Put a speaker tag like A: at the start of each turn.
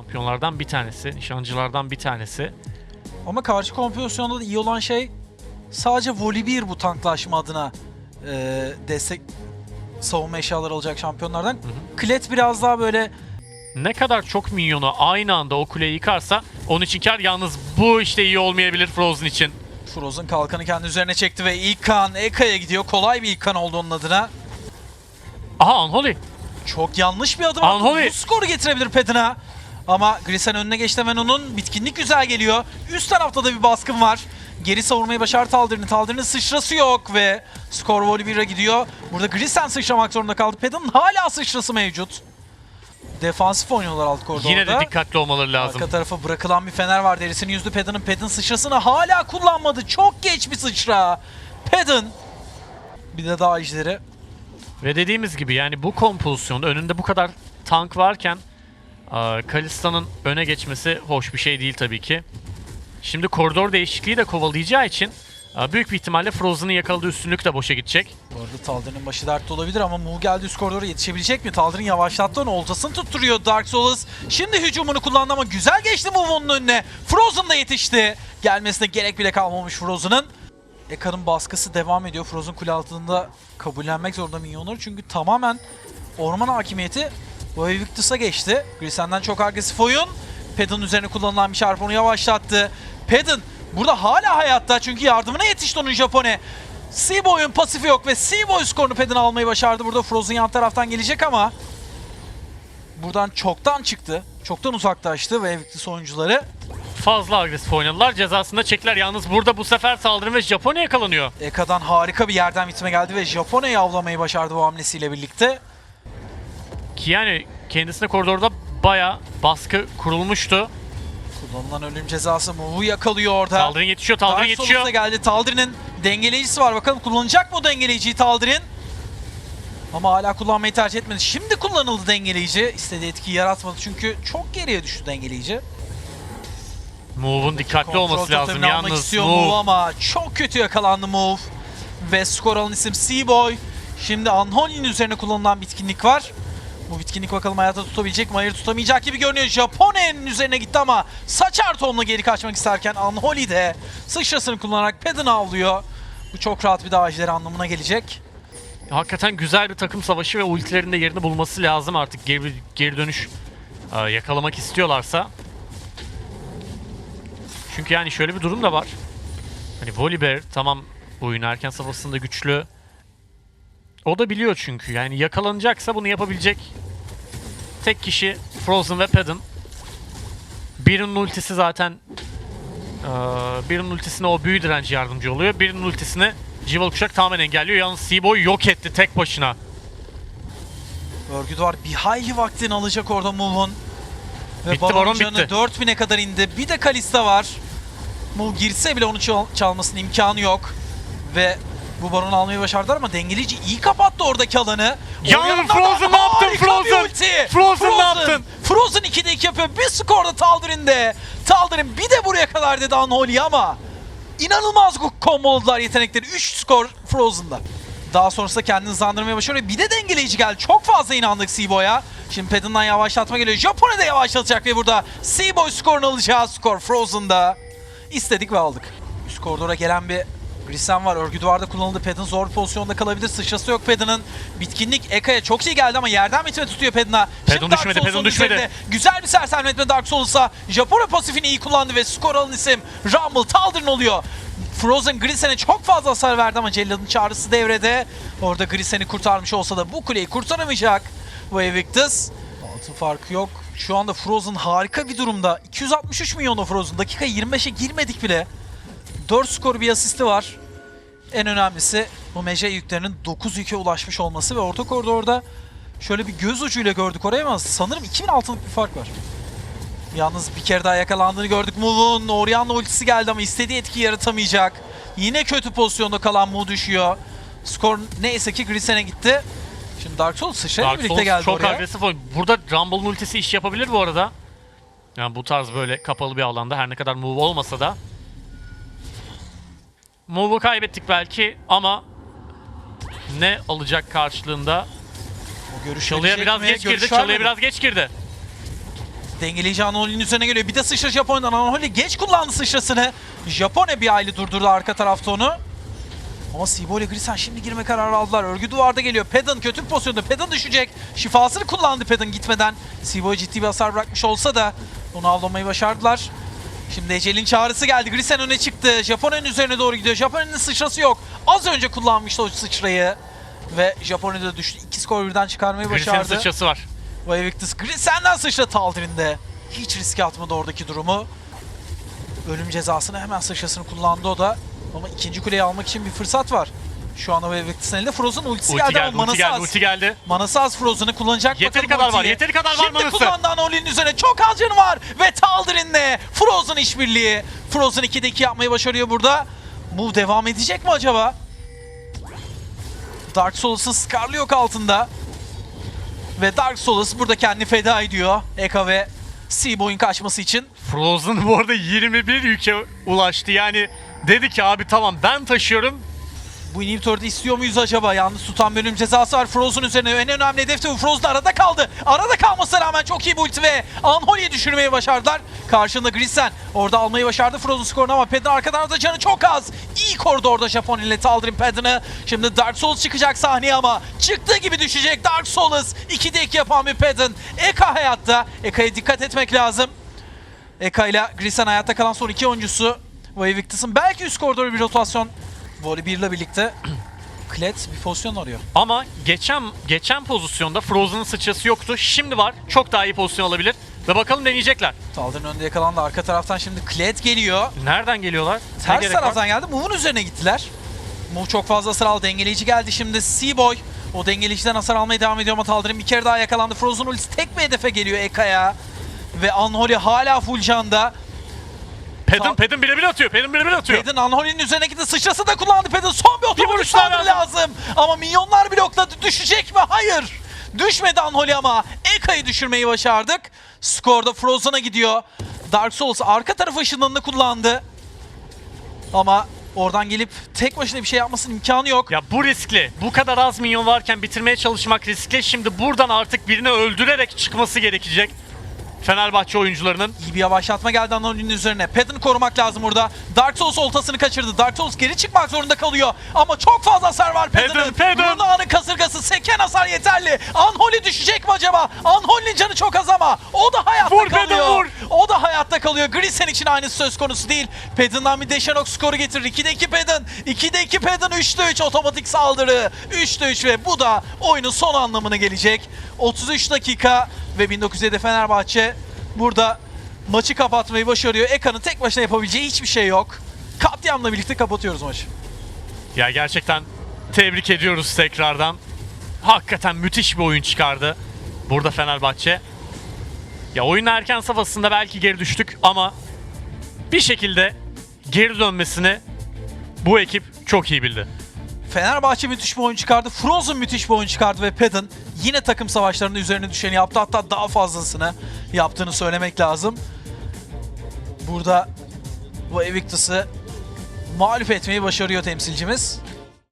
A: Şampiyonlardan bir tanesi, nişancılardan bir tanesi.
B: Ama karşı kompozisyonda da iyi olan şey sadece Volibear bu tanklaşma adına e, destek savunma eşyaları alacak şampiyonlardan. Klet biraz daha böyle
A: Ne kadar çok minyonu aynı anda o kuleyi yıkarsa onun için kar. Yalnız bu işte iyi olmayabilir Frozen için.
B: Frozen kalkanı kendi üzerine çekti ve ilk kan Eka'ya gidiyor. Kolay bir ilk kan oldu onun adına.
A: Aha Unholy.
B: Çok yanlış bir adım attı.
A: Unholy.
B: Bu skoru getirebilir Pedin'a. Ama Grisen önüne geçti hemen onun. Bitkinlik güzel geliyor. Üst tarafta da bir baskın var. Geri savurmayı başardı Taldir'in. Taldir'in sıçrası yok ve skor Volibear'a gidiyor. Burada Grisen sıçramak zorunda kaldı. Pedin'in hala sıçrası mevcut. Defansif oynuyorlar alt koridorda.
A: Yine de dikkatli olmaları lazım.
B: Arka tarafa bırakılan bir fener var. Derisini yüzdü Pedin'in. Pedin sıçrasını hala kullanmadı. Çok geç bir sıçra. Pedin. Bir de daha ejderi.
A: Ve dediğimiz gibi yani bu kompozisyon önünde bu kadar tank varken Kalista'nın öne geçmesi hoş bir şey değil tabii ki. Şimdi koridor değişikliği de kovalayacağı için büyük bir ihtimalle Frozen'ın yakaladığı üstünlük de boşa gidecek.
B: Bu arada Taldir'in başı dertte olabilir ama Mu geldi üst koridora yetişebilecek mi? Taldir'in yavaşlattı onu. Oltasını tutturuyor Dark Souls. Şimdi hücumunu kullandı ama güzel geçti Mu'nun onun önüne. Frozen da yetişti. Gelmesine gerek bile kalmamış Frozen'ın. Eka'nın baskısı devam ediyor. Frozen kule altında kabullenmek zorunda minyonları. Çünkü tamamen orman hakimiyeti bu geçti. Grisen'den çok agresif oyun. Pedon üzerine kullanılan bir çarpı onu yavaşlattı. Pedon burada hala hayatta çünkü yardımına yetişti onun Japone. Seaboy'un pasifi yok ve Seaboy skorunu Pedon almayı başardı. Burada Frozen yan taraftan gelecek ama buradan çoktan çıktı. Çoktan uzaklaştı ve Evictus oyuncuları
A: Fazla agresif oynadılar. Cezasında çekler. Yalnız burada bu sefer saldırı ve Japonya yakalanıyor.
B: Eka'dan harika bir yerden bitme geldi ve Japonya'yı avlamayı başardı bu hamlesiyle birlikte.
A: Ki yani kendisine koridorda baya baskı kurulmuştu.
B: Kullanılan ölüm cezası Mu'yu yakalıyor orada.
A: Taldir'in yetişiyor, Taldir'in
B: Dark
A: yetişiyor.
B: Geldi. Taldir'in dengeleyicisi var. Bakalım kullanacak mı o dengeleyiciyi Taldir'in? Ama hala kullanmayı tercih etmedi. Şimdi kullanıldı dengeleyici. İstediği etkiyi yaratmadı çünkü çok geriye düştü dengeleyici.
A: Move'un dikkatli
B: Kontrol
A: olması lazım yalnız. Move.
B: Move ama çok kötü yakalandı Move. Ve skor alan isim Seaboy. Şimdi Unholy'nin üzerine kullanılan bitkinlik var. Bu bitkinlik bakalım hayata tutabilecek mi? Hayır tutamayacak gibi görünüyor. Japone'nin üzerine gitti ama Saçar Tom'la geri kaçmak isterken Unholy de sıçrasını kullanarak Pedon'u avlıyor. Bu çok rahat bir daha ejderi anlamına gelecek.
A: Hakikaten güzel bir takım savaşı ve ultilerin de yerini bulması lazım artık geri, geri dönüş e, yakalamak istiyorlarsa. Çünkü yani şöyle bir durum da var. Hani Volibear tamam oyun erken safhasında güçlü. O da biliyor çünkü yani yakalanacaksa bunu yapabilecek tek kişi Frozen ve Pedon. Birinin ultisi zaten birinin ultisine o büyü direnci yardımcı oluyor. Birinin ultisine Jival Kuşak tamamen engelliyor. Yalnız Seaboy yok etti tek başına.
B: Örgü var. Bir hayli vaktini alacak orada Move'un. Ve
A: Bitti,
B: Baron canı
A: bitti.
B: 4000'e kadar indi. Bir de Kalista var. Move girse bile onu çal- çalmasının imkanı yok. Ve bu Baron'u almayı başardılar ama dengeleyici iyi kapattı oradaki alanı.
A: Ya
B: O yandan
A: Frozen ne yaptın Frozen? Frozen ne yaptın?
B: Frozen 2'de 2 yapıyor. Bir skorda Taldir'inde. Taldir'in bir de buraya kadar dedi Unholy ama inanılmaz komboladılar yetenekleri. 3 skor Frozen'da. Daha sonrasında kendini hızlandırmaya başarıyor. Bir de dengeleyici geldi. Çok fazla inandık Seaboy'a. Şimdi Pedon'dan yavaşlatma geliyor. Japonya da yavaşlatacak ve burada Seaboy skorunu alacağı skor Frozen'da. İstedik ve aldık. Üst koridora gelen bir Grisen var. Örgü duvarda kullanıldı. Pedon zor bir pozisyonda kalabilir. Sıçrası yok Pedon'ın. Bitkinlik Eka'ya çok iyi geldi ama yerden bitme tutuyor Şimdi Dark
A: düşmedi, Pedon düşmedi.
B: üzerinde Güzel bir sersemletme Dark Souls'a. Japonya pasifini iyi kullandı ve skor alan isim Rumble Taldir'in oluyor. Frozen Grisen'e çok fazla hasar verdi ama Cellad'ın çağrısı devrede. Orada Grisen'i kurtarmış olsa da bu kuleyi kurtaramayacak. Bu Evictus. Altın farkı yok. Şu anda Frozen harika bir durumda. 263 milyonu Frozen. Dakika 25'e girmedik bile. 4 skor bir asisti var. En önemlisi bu meje yüklerinin 9 yüke ulaşmış olması ve orta koridorda şöyle bir göz ucuyla gördük oraya ama sanırım 2000 altınlık bir fark var. Yalnız bir kere daha yakalandığını gördük Mu'nun. Orianna ultisi geldi ama istediği etki yaratamayacak. Yine kötü pozisyonda kalan Mu düşüyor. Skor neyse ki Grisen'e gitti. Şimdi Dark Souls sıçrayla
A: Dark
B: birlikte
A: Souls
B: geldi
A: çok
B: oraya.
A: agresif oyun. Burada Rumble'ın ultisi iş yapabilir bu arada. Yani bu tarz böyle kapalı bir alanda her ne kadar move olmasa da. Move'u kaybettik belki ama ne alacak karşılığında?
B: O görüş
A: Çalıya
B: verecek
A: biraz
B: mi?
A: geç
B: Görüş
A: girdi. Çalıya
B: vermedi.
A: biraz geç girdi.
B: Dengeleyici Anoli'nin üzerine geliyor. Bir de sıçra Japonya'dan. Anoli geç kullandı sıçrasını. Japonya bir aylı durdurdu arka tarafta onu. Ama Sibo ile Grisen şimdi girme kararı aldılar. Örgü duvarda geliyor. Pedon kötü bir pozisyonda. Pedon düşecek. Şifasını kullandı Pedon gitmeden. Sibo'ya ciddi bir hasar bırakmış olsa da onu avlamayı başardılar. Şimdi Ecel'in çağrısı geldi. Grisen öne çıktı. Japonya'nın üzerine doğru gidiyor. Japonya'nın sıçrası yok. Az önce kullanmıştı o sıçrayı. Ve Japonya da düştü. İki skor birden çıkarmayı
A: Grisen'in
B: başardı.
A: sıçrası var.
B: Bu Evictus Grisen'den sıçra Taldirin'de. Hiç riske atmadı oradaki durumu. Ölüm cezasını hemen sıçrasını kullandı o da. Ama ikinci kuleyi almak için bir fırsat var. Şu anda bu Evictus'un elinde Frozen ultisi
A: Ulti
B: geldi,
A: geldi,
B: ama manası
A: geldi,
B: az.
A: ulti geldi.
B: Manası az Frozen'ı kullanacak
A: Yeteri
B: bakalım
A: kadar var,
B: ultiyi.
A: yeteri kadar var
B: Şimdi
A: manası.
B: kullandı Anoli'nin üzerine çok az canı var. Ve Taldirin'le Frozen işbirliği. Frozen 2'de 2 yapmayı başarıyor burada. Bu devam edecek mi acaba? Dark Souls'un Scarlet yok altında. Ve Dark Souls burada kendini feda ediyor. Eka ve Seaboy'un kaçması için.
A: Frozen bu arada 21 yüke ulaştı. Yani dedi ki abi tamam ben taşıyorum.
B: Bu inhibitörü de istiyor muyuz acaba? Yalnız tutan bölüm cezası var Frozen üzerine. En önemli hedef de bu. Frozen arada kaldı. Arada kalmasına rağmen çok iyi bir ulti ve Anholi'yi düşürmeyi başardılar. Karşında Grisen orada almayı başardı Frozen skorunu ama Pedin arkadan da canı çok az. İyi korudu orada Japon ile Taldirin Pedin'i. Şimdi Dark Souls çıkacak sahneye ama çıktığı gibi düşecek Dark Souls. 2'de 2 yapan bir Pedin. Eka hayatta. Eka'ya dikkat etmek lazım. Eka ile Grisen hayatta kalan son iki oyuncusu. Bu Evictus'un belki üst koridora bir rotasyon. Volley 1 ile birlikte Klet bir pozisyon arıyor.
A: Ama geçen geçen pozisyonda Frozen'ın sıçrası yoktu. Şimdi var. Çok daha iyi pozisyon alabilir. Ve bakalım deneyecekler.
B: Taldir'in önünde yakalandı. Arka taraftan şimdi Klet geliyor.
A: Nereden geliyorlar? Ne
B: Ters
A: var?
B: taraftan geldi. Move'un üzerine gittiler. Move çok fazla hasar aldı. Dengeleyici geldi şimdi. Seaboy o dengeleyiciden hasar almaya devam ediyor ama Taldir'in bir kere daha yakalandı. Frozen ultisi tek bir hedefe geliyor Eka'ya. Ve Unholy hala full canda.
A: Pedin, Pedin bile bile atıyor. Pedin bile bile atıyor.
B: Pedin Unholy'nin üzerine gitti. Sıçrası da kullandı. Pedin son bir otomatik saldırı lazım. Ama minyonlar blokladı. Düşecek mi? Hayır. Düşmedi Unholy ama Eka'yı düşürmeyi başardık. Skorda Frozen'a gidiyor. Dark Souls arka taraf ışınlarını kullandı. Ama oradan gelip tek başına bir şey yapmasının imkanı yok.
A: Ya bu riskli. Bu kadar az minyon varken bitirmeye çalışmak riskli. Şimdi buradan artık birini öldürerek çıkması gerekecek. Fenerbahçe oyuncularının.
B: İyi bir yavaşlatma geldi Anony'nin üzerine. Pedon'u korumak lazım burada. Dark Souls oltasını kaçırdı. Dark Souls geri çıkmak zorunda kalıyor. Ama çok fazla hasar var.
A: Pedon, Pedon.
B: Runa'nın kasırgası. Seken hasar yeterli. Unholy düşecek mi acaba? Unholy'nin canı çok az ama. O da hayatta
A: Vur
B: kalıyor.
A: vur.
B: O da hayatta kalıyor. Grisen için aynısı söz konusu değil. Pedon'dan bir Deşanok skoru getirir. 2'de 2 Pedon. 2'de 2 Pedon. 3'te 3 otomatik saldırı. 3'te 3 ve bu da oyunun son anlamına gelecek. 33 dakika ve 1907 Fenerbahçe burada maçı kapatmayı başarıyor. Eka'nın tek başına yapabileceği hiçbir şey yok. Katliamla birlikte kapatıyoruz maçı.
A: Ya gerçekten tebrik ediyoruz tekrardan. Hakikaten müthiş bir oyun çıkardı. Burada Fenerbahçe. Ya oyunun erken safhasında belki geri düştük ama bir şekilde geri dönmesini bu ekip çok iyi bildi.
B: Fenerbahçe müthiş bir oyun çıkardı. Frozen müthiş bir oyun çıkardı ve Pedon yine takım savaşlarında üzerine düşeni yaptı. Hatta daha fazlasını yaptığını söylemek lazım. Burada bu Evictus'ı mağlup etmeyi başarıyor temsilcimiz.